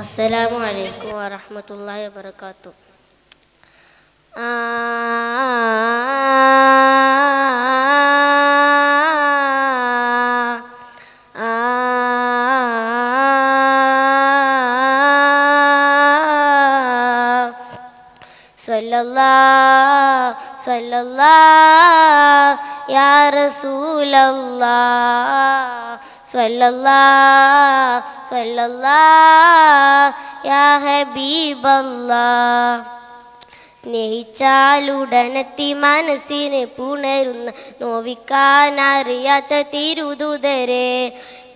അസ്സലാമു അലൈക്കും വറഹ്മത്തുള്ളാഹി വബറകാത്തു ആ ആ സല്ലല്ലാ സല്ലല്ലാ യാ റസൂലല്ലാ സ്നേഹിച്ചാലുടനെത്തി മനസ്സിന് പുണരുന്ന നോവിക്കാനറിയാത്ത തിരുതുതരെ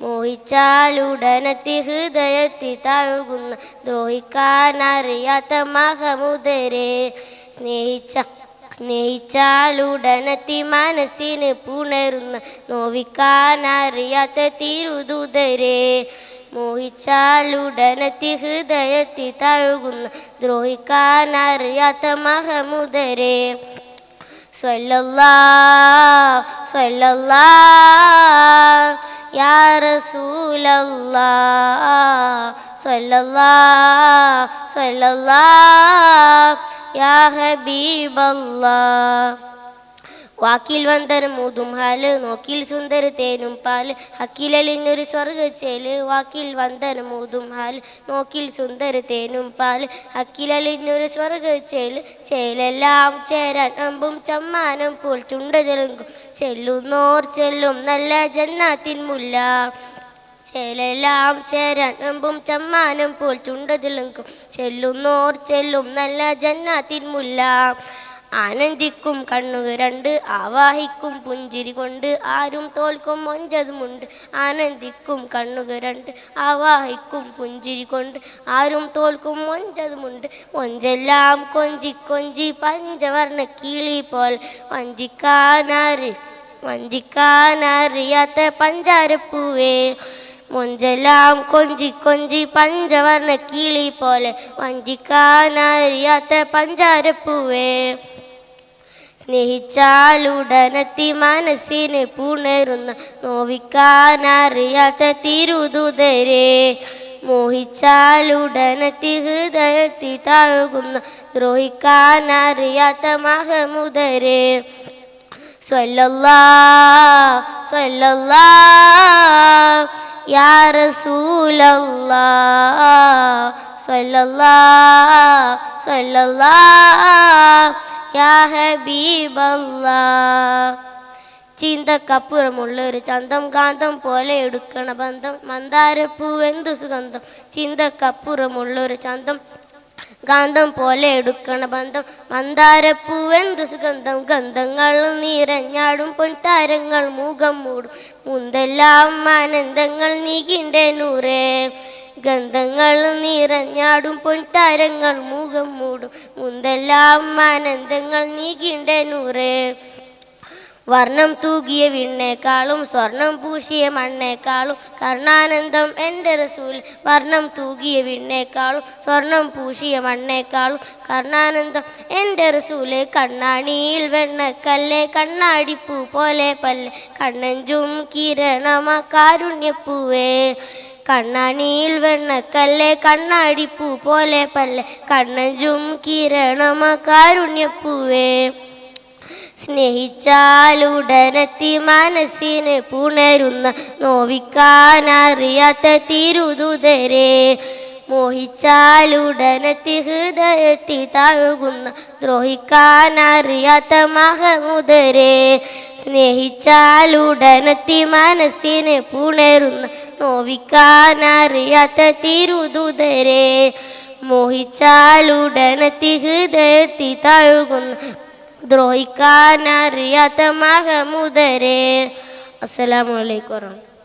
മോഹിച്ചാലുടനെത്തി ഹൃദയത്തി തഴുകുന്ന ദ്രോഹിക്കാനറിയാത്ത മഹമുദരെ. സ്നേഹിച്ച സ്നേഹിച്ചാലുടനെത്തി മനസ്സിന് പുണരുന്ന നോവിക്കാനറിയാത്ത തിരുദൂതരെ. മോഹിച്ചാലുടനത്തി ഹൃദയത്തി തഴുകുന്ന ദ്രോഹിക്കാനറിയാത്ത മഹമുദരെ. സ്വല്ലല്ലാ സ്വല്ലല്ലാ യാ റസൂലല്ലാ വാക്കിൽ വന്തനം മൂതും ഹാൽ നോക്കിൽ സുന്ദര തേനും പാൽ ഹക്കിലലിഞ്ഞൊരു സ്വർഗച്ചേൽ വാക്കിൽ വന്തനം മൂതും ഹാൽ നോക്കിൽ സുന്ദര തേനും പാൽ ഹക്കിലലിഞ്ഞൊരു സ്വർഗച്ചേൽ ചേലെല്ലാം ചേരാൻ അമ്പും ചമ്മാനം പോൽ ചുണ്ടതെലുങ്കും ചെല്ലുന്നോർ ചെല്ലും നല്ല ജന്നാത്തിൻ മുല്ല. ചേലെല്ലാം ചേരമ്പും ചമ്മാനും പോൽ ചുണ്ടതിലെങ്കും. ചെല്ലുന്നോർ ചെല്ലും നല്ല ജന്നാത്തിൻ മുല്ല. ആനന്ദിക്കും കണ്ണുകൾ രണ്ട് ആവാഹിക്കും പുഞ്ചിരി കൊണ്ട്. ആരും തോൽക്കും മൊഞ്ചതുമുണ്ട് ആനന്ദിക്കും കണ്ണുകൾ രണ്ട് ആവാഹിക്കും പുഞ്ചിരി കൊണ്ട്. ആരും തോൽക്കും മൊഞ്ചതുമുണ്ട് മൊഞ്ചെല്ലാം കൊഞ്ചി കൊഞ്ചി പഞ്ചവർണ കിളി പോൽ. വഞ്ചിക്കാനറി വഞ്ചിക്കാനറിയാത്ത പഞ്ചാരപ്പൂവേ. മൊഞ്ചെല്ലാം കൊഞ്ചി കൊഞ്ചി പഞ്ചവർണ കിളി പോലെ വഞ്ചിക്കാനറിയാത്ത പഞ്ചാരപ്പൂവേ. സ്നേഹിച്ചാലുടനെത്തി മനസ്സിന് പുണരുന്ന നോവിക്കാനറിയാത്ത തിരുതുതരെ മോഹിച്ചാലുടനെത്തി ഹൃദയത്തി താഴുകുന്ന ദ്രോഹിക്കാനറിയാത്ത മഹമുദരെ. സ്വല്ലല്ലാ സല്ലല്ലാഹ് യാ സല്ലല്ലാഹ് സല്ലല്ലാഹ് യാ ചിന്തക്കപ്പുറമുള്ള ഒരു ചന്തം കാന്തം പോലെ എടുക്കണ ബന്ധം മന്ദാരപ്പൂ എന്തു സുഗന്ധം? ചിന്തക്കപ്പുറമുള്ള ഒരു ചന്തം ഗാന്ധം പോലെ എടുക്കണ ബന്ധം. മന്ദാരപ്പൂവെന്തു സുഗന്ധം ഗന്ധങ്ങൾ നിറഞ്ഞാടും പൊൻതാരങ്ങൾ മുഖം മൂടും. മുന്തെല്ലാം ആനന്ദങ്ങൾ നീകിണ്ടേ നൂറേ. ഗന്ധങ്ങൾ നിറഞ്ഞാടും പൊൻതാരങ്ങൾ മുഖം മൂടും. മുന്തെല്ലാം ആനന്ദങ്ങൾ നീകിണ്ടേ നൂറേ. വർണം തൂകിയ വിണ്ണേക്കാളും സ്വർണം പൂശിയ മണ്ണേക്കാളും കർണാനന്ദം എന്റെ റസൂൽ വർണം തൂകിയ വിണ്ണേക്കാളും സ്വർണം പൂശിയ മണ്ണേക്കാളും കർണാനന്ദം എന്റെ റസൂലെ കണ്ണാണിയിൽ വെണ്ണക്കല്ലേ കണ്ണാടിപ്പൂ പോലെ പല്ല് കണ്ണഞ്ചും കിരണമ കാരുണ്യപ്പൂവേ. കണ്ണാണിയിൽ വെണ്ണക്കല്ലേ കണ്ണാടിപ്പൂ പോലെ പല്ല് കണ്ണഞ്ചും കിരണമ കാരുണ്യപ്പൂവേ. സ്നേഹിച്ചാലുടനെത്തി മനസ്സിന് പുണരുന്ന നോവിക്കാനറിയാത്ത തിരുതുതരെ മോഹിച്ചാലുടനെത്തി ഹൃദയത്തി താഴുകുന്ന ദ്രോഹിക്കാനറിയാത്ത മഹമുദരെ സ്നേഹിച്ചാലുടനെത്തി മനസ്സിന് പുണരുന്ന നോവിക്കാനറിയാത്ത തിരുതുതരെ മോഹിച്ചാലുടനെത്തി ഹൃദയത്തി തഴുകുന്ന ദ്രോഹിക്കാനറിയാത്ത മഹമുദരെ. അസ്സലാമു അലൈക്കും വറഹ്മത്തുള്ളാഹി